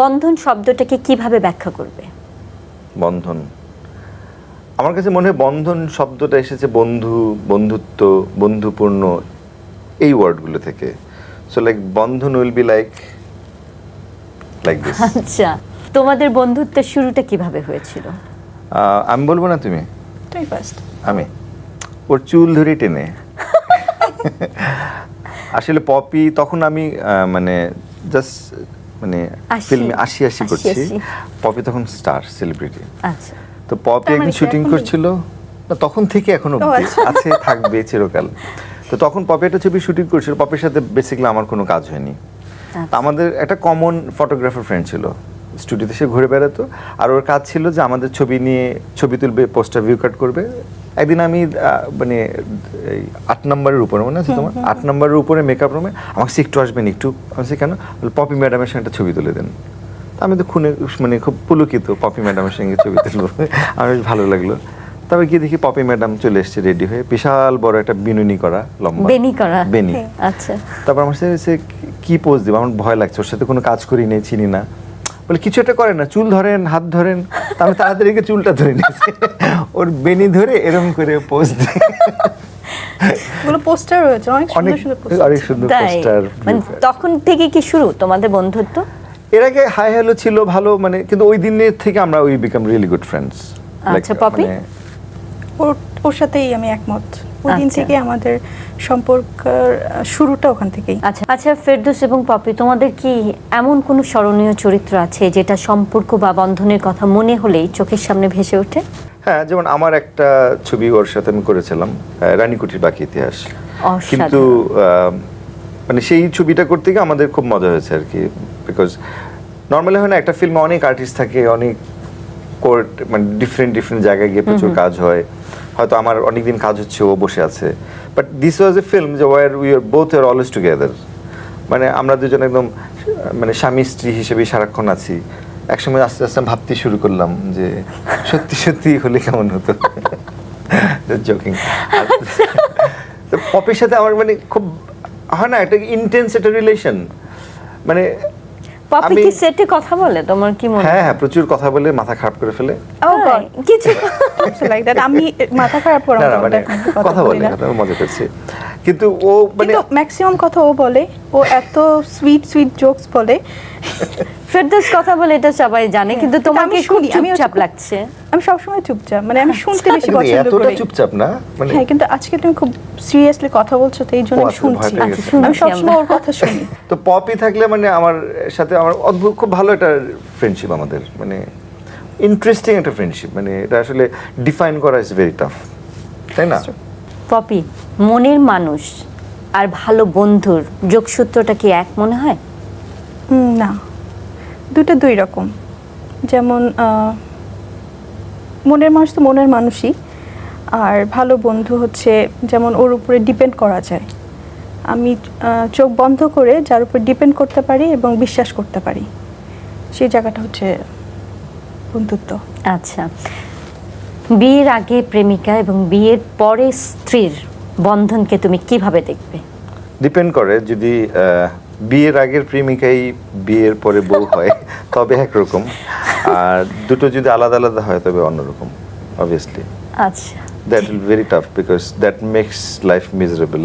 বন্ধন শব্দটাকে কীভাবে ব্যাখ্যা করবে? বন্ধন। আমার কাছে মনে হয় বন্ধন শব্দটা এসেছে বন্ধু বন্ধুত্ব বন্ধুপূর্ণ এই ওয়ার্ডগুলো থেকে। So like bandhan will be like like this. আচ্ছা তোমাদের বন্ধুত্বের শুরুটা কীভাবে হয়েছিল? আমি বলব না তুমি? তুই ফার্স্ট আমি? ওর চুল ধরে টেনে। আসলে পপি তখন আমি মানে জাস্ট মানে ফিল্মে আশি আশি আশি করছি। পপি তখন স্টার সেলিব্রিটি আচ্ছা। তো পপি মানে একদিন শুটিং করছিল? না, তখন থেকে এখনও আচ্ছা। আছে থাকবে চিরকাল। তো তখন পপি একটা ছবি শুটিং করছিল। পপির সাথে বেসিক্যালি আমার কোনো কাজ হয়নি। আচ্ছা। আমাদের একটা কমন ফটোগ্রাফার ফ্রেন্ড ছিল। স্টুডিওতে সে ঘুরে বেড়াতো। আর ওর কাজ ছিল যে আমাদের ছবি নিয়ে ছবি তুলবে পোস্টার ভিউ কাট করবে। একদিন আমি মানে এই আট নম্বরের উপরে মনে আছে তোমার? আট নম্বরের উপরে মেকআপ রুমে আমাকে একটু আসবেন একটু। আমি কেন? পপি ম্যাডামের সঙ্গে একটা ছবি তুলে দেন। তা আমি তো খুনে মানে খুব পুলকিত পপি ম্যাডামের সঙ্গে ছবি তুলবো। আমার বেশ ভালো লাগল। তবে গিয়ে দেখি পপি ম্যাডাম চলে এসেছে রেডি হয়ে। বিশাল বড় একটা বিনুনি করা লম্বা। বেনি করা। বেনি। আচ্ছা। তারপর আমার সাথে কি পোজ দেবো? আমার ভয় লাগছে ওর সাথে কোনো কাজ করি নেই চিনি না। বলে কিছু একটা করেন না চুল ধরেন হাত ধরেন। আমি তাড়াতাড়ি চুলটা ধরে নিয়েছি। ওর বেনি ধরে এরকম করে পোজ দিই। পোস্টার রয়েছে অনেক অনেক সুন্দর সুন্দর অনেক সুন্দর পোস্টার মানে তখন থেকে কি শুরু তোমাদের বন্ধুত্ব? এর আগে হাই হ্যালো ছিল ভালো মানে কিন্তু ওই দিনের থেকে আমরা we became really good friends আচ্ছা, পপি? ওর ওর সাথেই আমি একমত। ওই দিন আচ্ছা। থেকে আমাদের সম্পর্কের শুরুটা ওখান থেকেই। আচ্ছা আচ্ছা ফেরদৌস এবং পপি তোমাদের কি এমন কোনো স্মরণীয় চরিত্র আছে যেটা সম্পর্ক বা বন্ধনের কথা মনে হলেই চোখের সামনে ভেসে ওঠে? হ্যাঁ যেমন আমার একটা ছবি ওর সাথে আমি করেছিলাম রানীকুঠির বাকি ইতিহাস। কিন্তু আহ, মানে সেই ছবিটা করতে গিয়ে আমাদের খুব মজা হয়েছে আর কি বিকজ নর্মালি হয় না একটা ফিল্মে অনেক আর্টিস্ট থাকে অনেক কোর্ট মানে ডিফারেন্ট ডিফারেন্ট জায়গায় গিয়ে প্রচুর কাজ হয়। হয়তো আমার অনেকদিন কাজ হচ্ছে ও বসে আছে। But this was a film যে where we are both are always together মানে আমরা দুজন একদম মানে স্বামী স্ত্রী হিসেবে সারাক্ষণ আছি। একসময় আস্তে আস্তে আমি ভাবতে শুরু করলাম যে সত্যি সত্যি হলে কেমন হতো? জোকিং পপির সাথে আমার মানে খুব হয় না একটা ইন্টেন্স একটা রিলেশন মানে পপি কি সেটে কথা বলে? তোমার কি মনে হ্যাঁ হ্যাঁ প্রচুর কথা বলে মাথা খারাপ করে ফেলে। কিছু লাইক দ্যাট আমি মাথা খারাপ করে না না আমার কথা কথা বলি না। কথা মজা করছি। কিন্তু ও মানে ম্যাক্সিমাম কথা ও বলে ও এত সুইট সুইট জোকস বলে। ফেরদৌস কথা বলে এটা সবাই জানে কিন্তু কিন্তু তোমাকে খুব শুনি, আমি হচ্ছে চুপচাপ লাগছে। আমি সবসময় চুপচাপ মানে আমি শুনতে বেশি পছন্দ এতটা চুপচাপ না মানে হ্যাঁ কিন্তু আজকে তুমি খুব সিরিয়াসলি কথা বলছো তো এই জন্য আমি আচ্ছা, শুনছি আমি সবসময় ওর কথা শুনি। তো পপি থাকলে মানে আমার সাথে আমার অদ্ভুত খুব ভালো একটা ফ্রেন্ডশিপ আমাদের মানে ইন্টারেস্টিং একটা ফ্রেন্ডশিপ মানে এটা আসলে ডিফাইন করা ইজ ভেরি টাফ তাই না? পপি মনের মানুষ আর ভালো বন্ধুর যোগসূত্রটা কি এক মনে হয়? না। দুটো দুই রকম। যেমন মনের মানুষ তো মনের মানুষই আর ভালো বন্ধু হচ্ছে যেমন ওর উপরে ডিপেন্ড করা যায়। আমি চোখ বন্ধ করে যার উপর ডিপেন্ড করতে পারি এবং বিশ্বাস করতে পারি। সেই জায়গাটা হচ্ছে বন্ধুত্ব। আচ্ছা। বিয়ের আগে প্রেমিকা এবং বিয়ের পরে স্ত্রীর বন্ধনকে তুমি কীভাবে দেখবে? ডিপেন্ড করে যদি বিয়ের আগের প্রেমিকাই বিয়ের পরে বউ হয় তবে একরকম। আর দুটো যদি আলাদা আলাদা হয় তবে অন্যরকম অবভিয়াসলি আচ্ছা। That will very tough because that makes life miserable